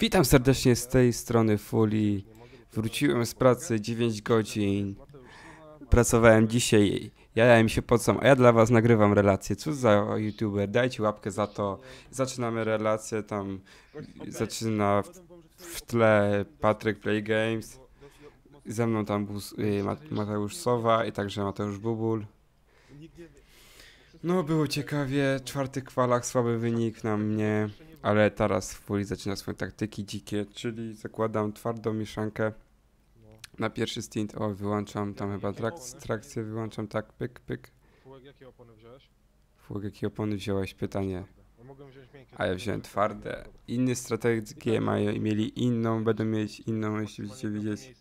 Witam serdecznie z tej strony Fuli. Wróciłem z pracy 9 godzin. Pracowałem dzisiaj. Ja im się pocą, a ja dla was nagrywam relacje. Cóż za youtuber, dajcie łapkę za to. Zaczynamy relację, tam zaczyna w, w tle Patryk Play Games. Ze mną tam był Mat- Mateusz Sowa i także Mateusz Bubul. No, było ciekawie. Czwarty kwalach, słaby wynik na mnie. Ale teraz Fuli zaczyna swoje taktyki dzikie, czyli zakładam twardą mieszankę. Na pierwszy stint, o, wyłączam tam chyba trak- trakcję, wyłączam tak, pyk, pyk. Fułek, jakie opony wziąłeś? Jakie opony wziąłeś? Pytanie. No. A ja wziąłem twarde. Inne strategie mają, mieli inną, będą mieć inną, jeśli będziecie widzieć.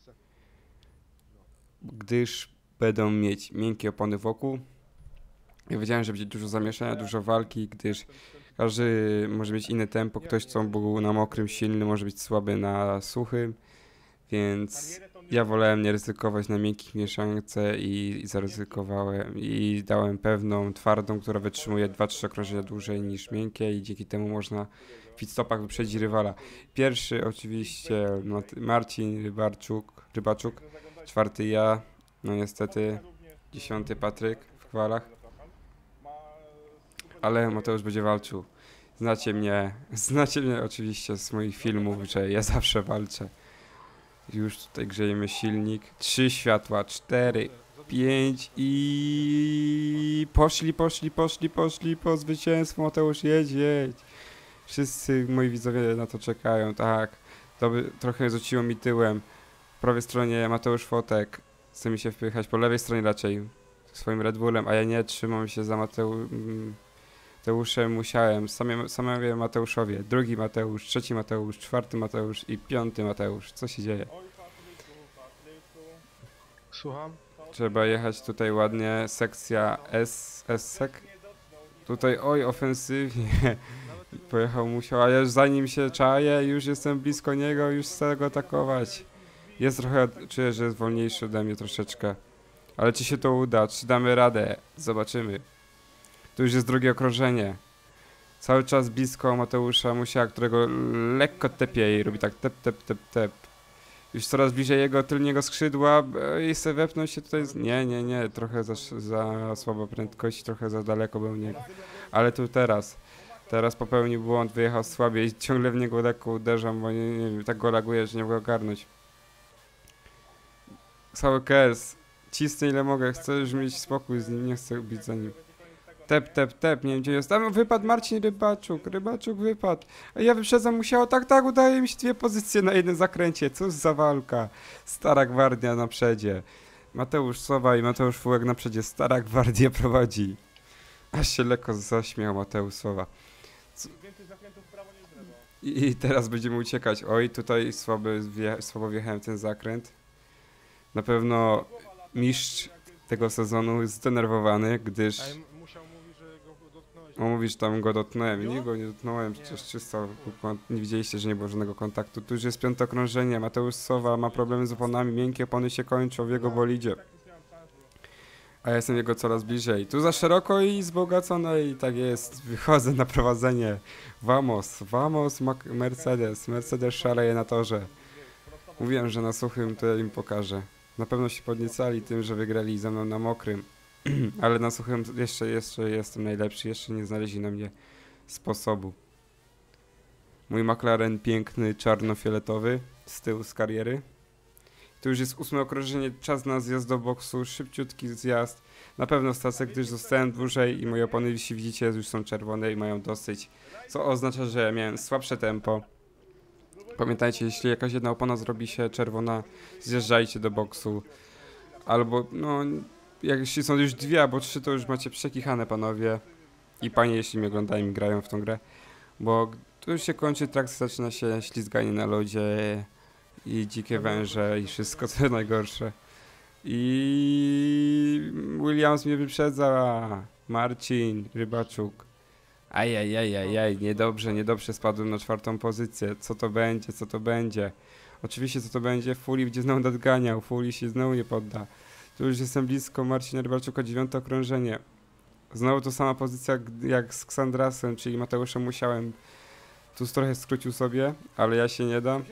gdyż będą mieć miękkie opony wokół. Ja wiedziałem, że będzie dużo zamieszania, dużo walki, gdyż każdy może mieć inne tempo. Ktoś, co był na mokrym, silny, może być słaby na suchym, więc ja wolałem nie ryzykować na miękkich mieszance i, i zaryzykowałem i dałem pewną twardą, która wytrzymuje 2-3 okrążenia dłużej niż miękkie i dzięki temu można w pitstopach wyprzedzić rywala. Pierwszy oczywiście Marcin Rybarczuk, Rybaczuk, czwarty ja, no niestety dziesiąty Patryk w kwalach, ale Mateusz będzie walczył. Znacie mnie, znacie mnie oczywiście z moich filmów, że ja zawsze walczę. Już tutaj grzejemy silnik. Trzy światła, cztery, pięć i poszli, poszli, poszli, poszli po zwycięstwo. Mateusz, jedź, jedź. Wszyscy moi widzowie na to czekają, tak. Dobry, trochę rzuciło mi tyłem. Po prawej stronie Mateusz Fotek. Chce mi się wpychać, po lewej stronie raczej swoim Red Bullem, a ja nie trzymam się za Mateu... Mateuszem musiałem, samym, samym Mateuszowie, drugi Mateusz, trzeci Mateusz, czwarty Mateusz i piąty Mateusz. Co się dzieje? Słucham? Trzeba jechać tutaj ładnie, sekcja S, S-sek. Tutaj, oj, ofensywnie. Pojechał, musiał, a ja już zanim się czaję, już jestem blisko niego, już chcę go atakować. Jest trochę, czuję, że jest wolniejszy ode mnie troszeczkę. Ale czy się to uda, czy damy radę? Zobaczymy. Tu już jest drugie okrążenie. Cały czas blisko Mateusza Musia, którego lekko tepie i robi tak tep, tep, tep, tep. Już coraz bliżej jego tylniego skrzydła e, i chce wepnąć się tutaj. Nie, nie, nie, trochę za, za słaba prędkość, trochę za daleko był niego. Ale tu teraz. Teraz popełnił błąd, wyjechał słabiej i ciągle w niego lekko uderzam, bo nie, nie tak go laguje, że nie mogę ogarnąć. Cały KS. Cisnę ile mogę, chcę już mieć spokój z nim, nie chcę bić za nim. Tep, tep, tep, nie wiem gdzie jest. Tam wypadł Marcin Rybaczuk, Rybaczuk wypadł. A ja wyprzedzam musiało, tak, tak, udaje mi się dwie pozycje na jednym zakręcie. Cóż za walka. Stara gwardia na przedzie. Mateusz Sowa i Mateusz Fułek na przedzie. Stara gwardia prowadzi. Aż się lekko zaśmiał Mateusz Sowa. I, teraz będziemy uciekać. Oj, tutaj słaby, wje, słabo wjechałem ten zakręt. Na pewno mistrz tego sezonu jest zdenerwowany, gdyż... A ja m- musiał mówić, że go dotknąłeś. On mówi, że tam go dotknąłem. Nie go nie dotknąłem, przecież czysto. Nie widzieliście, że nie było żadnego kontaktu. Tu już jest piąte okrążenie. Mateusz Sowa ma problemy z oponami. Miękkie opony się kończą w jego bolidzie. A ja jestem jego coraz bliżej. Tu za szeroko i wzbogacone i tak jest. Wychodzę na prowadzenie. Vamos, vamos Mercedes. Mercedes szaleje na torze. Mówiłem, że na suchym to ja im pokażę. Na pewno się podniecali tym, że wygrali ze mną na mokrym. Ale na suchym jeszcze, jeszcze jestem najlepszy. Jeszcze nie znaleźli na mnie sposobu. Mój McLaren piękny, czarno-fioletowy z tyłu z kariery. Tu już jest ósme okrążenie, czas na zjazd do boksu, szybciutki zjazd. Na pewno stracę, gdyż zostałem dłużej i moje opony, jeśli widzicie, już są czerwone i mają dosyć. Co oznacza, że miałem słabsze tempo. Pamiętajcie, jeśli jakaś jedna opona zrobi się czerwona, zjeżdżajcie do boksu. Albo, no, jak jeśli są już dwie albo trzy, to już macie przekichane, panowie. I panie, jeśli mnie oglądają i grają w tą grę. Bo tu już się kończy trakcja, zaczyna się ślizganie na lodzie i dzikie węże i wszystko, co najgorsze. I Williams mnie wyprzedza. Marcin, Rybaczuk. Ajajajajaj, niedobrze, niedobrze spadłem na czwartą pozycję. Co to będzie, co to będzie? Oczywiście co to będzie? Fuli będzie znowu nadganiał, Fuli się znowu nie podda. Tu już jestem blisko Marcina Rybalczuka, dziewiąte okrążenie. Znowu to sama pozycja jak z Ksandrasem, czyli Mateuszem Musiałem. Tu trochę skrócił sobie, ale ja się nie dam.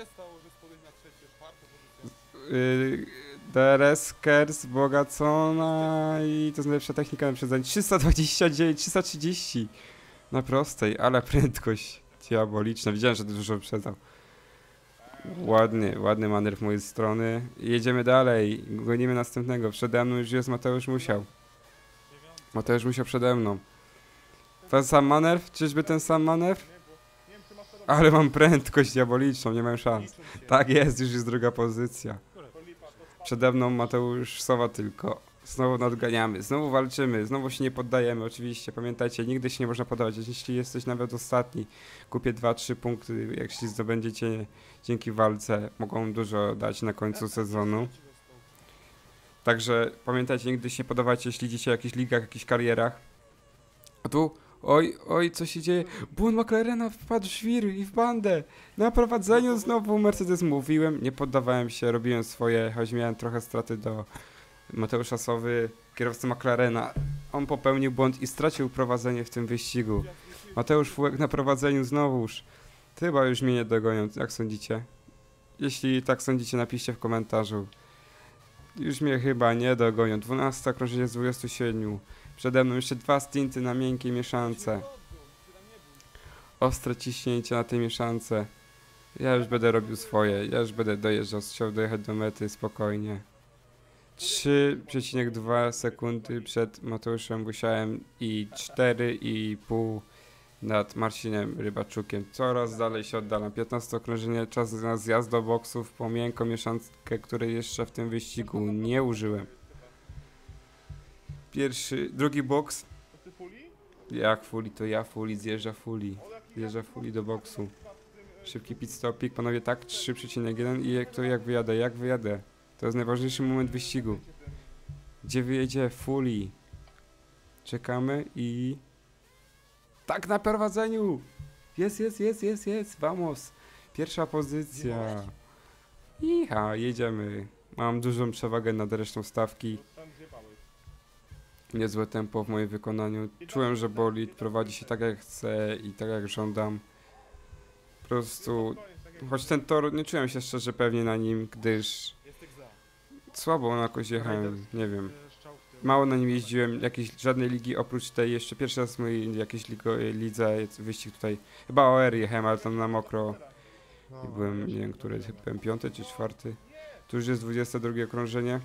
Yy, DRS, Kers, Bogacona i to jest najlepsza technika na przedzanie. 329, 330 na prostej, ale prędkość diaboliczna. Widziałem, że dużo wyprzedzał. Ładny, ładny manewr z mojej strony. Jedziemy dalej, gonimy następnego. Przede mną już jest Mateusz Musiał. Mateusz Musiał przede mną. Ten sam manewr? Czyżby ten sam manewr? Ale mam prędkość diaboliczną, nie mam szans. Tak jest, już jest druga pozycja. Przede mną Mateusz Sowa tylko. Znowu nadganiamy, znowu walczymy, znowu się nie poddajemy, oczywiście. Pamiętajcie, nigdy się nie można poddawać. Jeśli jesteś nawet ostatni, kupię 2-3 punkty, jeśli zdobędziecie dzięki walce, mogą dużo dać na końcu sezonu. Także pamiętajcie, nigdy się nie poddawajcie, jeśli idziecie w jakichś ligach, jakichś karierach. A tu, oj, oj, co się dzieje? Błąd McLarena wpadł w świr i w bandę. Na prowadzeniu znowu Mercedes mówiłem, nie poddawałem się, robiłem swoje, choć miałem trochę straty do Mateusza Sowy, kierowcy McLarena. On popełnił błąd i stracił prowadzenie w tym wyścigu. Mateusz Fułek na prowadzeniu znowuż. Chyba już mnie nie dogonią, jak sądzicie? Jeśli tak sądzicie, napiszcie w komentarzu. Już mnie chyba nie dogonią. 12 okrążenie z 27. Przede mną jeszcze dwa stinty na miękkiej mieszance. Ostre ciśnięcie na tej mieszance. Ja już będę robił swoje. Ja już będę dojeżdżał, chciał dojechać do mety spokojnie. 3,2 sekundy przed Mateuszem Busiałem i 4,5 nad Marcinem Rybaczukiem. Coraz dalej się oddalam. 15 okrążenie, czas na zjazd do boksów po miękką mieszankę, której jeszcze w tym wyścigu nie użyłem. Pierwszy, drugi boks. Jak fuli, to ja fuli, zjeżdża fuli. Zjeżdża fuli do boksu. Szybki pit stopik, panowie tak, 3,1 i jak to jak wyjadę, jak wyjadę. To jest najważniejszy moment wyścigu. Gdzie wyjedzie Fuli? Czekamy i... Tak na prowadzeniu! Jest, jest, jest, jest, jest, vamos! Pierwsza pozycja. Iha, jedziemy. Mam dużą przewagę nad resztą stawki. Niezłe tempo w moim wykonaniu. Czułem, że bolid prowadzi się tak jak chcę i tak jak żądam. Po prostu... Choć ten tor, nie czułem się szczerze pewnie na nim, gdyż słabo na jakoś jechałem, nie wiem. Mało na nim jeździłem, jakiejś żadnej ligi oprócz tej, jeszcze pierwszy raz mojej jakiejś ligo, lidze, wyścig tutaj, chyba OR jechałem, ale tam na mokro i byłem, nie wiem, który, byłem piąty czy czwarty. Tu już jest 22 okrążenie.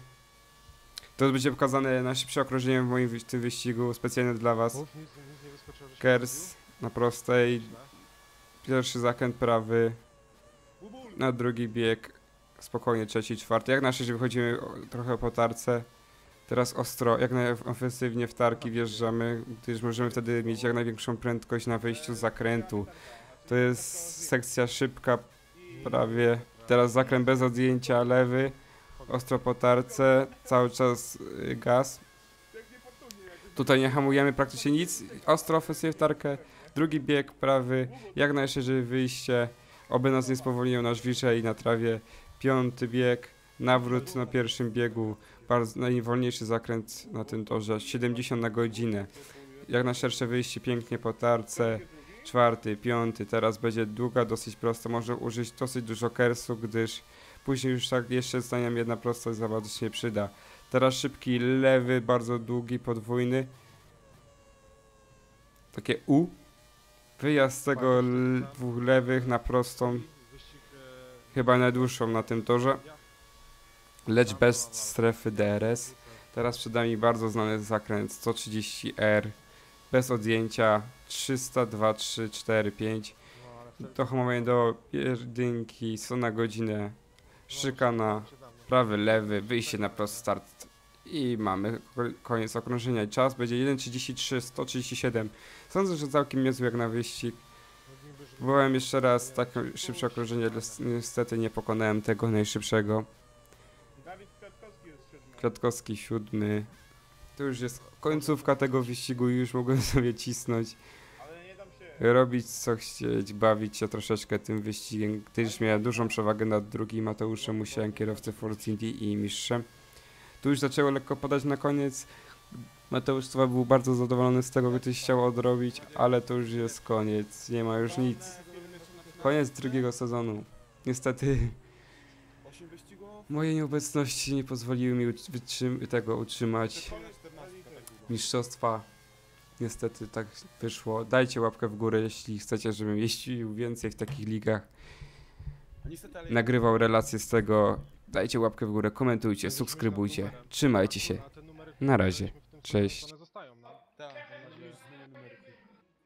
To będzie pokazane najszybsze okrążenie w moim wy- tym wyścigu, specjalnie dla was. Kers na prostej, pierwszy zakręt prawy, na drugi bieg, spokojnie trzeci, czwarty. Jak na szczęście wychodzimy trochę po tarce. Teraz ostro, jak najofensywnie w tarki wjeżdżamy, gdyż możemy wtedy mieć jak największą prędkość na wyjściu z zakrętu. To jest sekcja szybka prawie. Teraz zakręt bez odjęcia, lewy, ostro po tarce, cały czas y, gaz. Tutaj nie hamujemy praktycznie nic, ostro ofensywnie w tarkę. Drugi bieg prawy, jak najszerzej wyjście, oby nas nie spowolnił nasz wiczej na trawie. Piąty bieg, nawrót na pierwszym biegu, bardzo najwolniejszy zakręt na tym torze, 70 na godzinę. Jak na szersze wyjście, pięknie po tarce. Czwarty, piąty, teraz będzie długa, dosyć prosta, może użyć dosyć dużo kersu, gdyż później już tak jeszcze zdaniam jedna prosta za bardzo się nie przyda. Teraz szybki lewy, bardzo długi, podwójny. Takie U. Wyjazd z tego dwóch lewych na prostą, chyba najdłuższą na tym torze, lecz bez strefy DRS. Teraz przed nami bardzo znany zakręt 130R, bez odjęcia 302, 3, 4, 5. no, ale wtedy- To hamowanie do jedynki, 100 na godzinę, szykana, prawy, lewy, wyjście na prosty start i mamy ko- koniec okrążenia. Czas będzie 1.33, 137. Sądzę, że całkiem niezły jak na wyścig. Próbowałem jeszcze raz takie szybsze okrążenie, niestety nie pokonałem tego najszybszego. Kwiatkowski siódmy. To już jest końcówka tego wyścigu i już mogłem sobie cisnąć. Robić co chcieć, bawić się troszeczkę tym wyścigiem, gdyż miałem dużą przewagę nad drugim Mateuszem Musiałem, kierowcę Force Indy i mistrzem. Tu już zaczęło lekko padać na koniec. Mateusz Sowa był bardzo zadowolony z tego, gdyż chciał odrobić, ale to już jest koniec, nie ma już nic. Koniec drugiego sezonu. Niestety 8 wyścigów? moje nieobecności nie pozwoliły mi ut- wytrzym- tego utrzymać. 14 było. mistrzostwa. Niestety tak wyszło. Dajcie łapkę w górę, jeśli chcecie, żebym jeździł więcej w takich ligach. Nagrywał relacje z tego. Dajcie łapkę w górę, komentujcie, subskrybujcie. Trzymajcie się. Na razie. Cześć.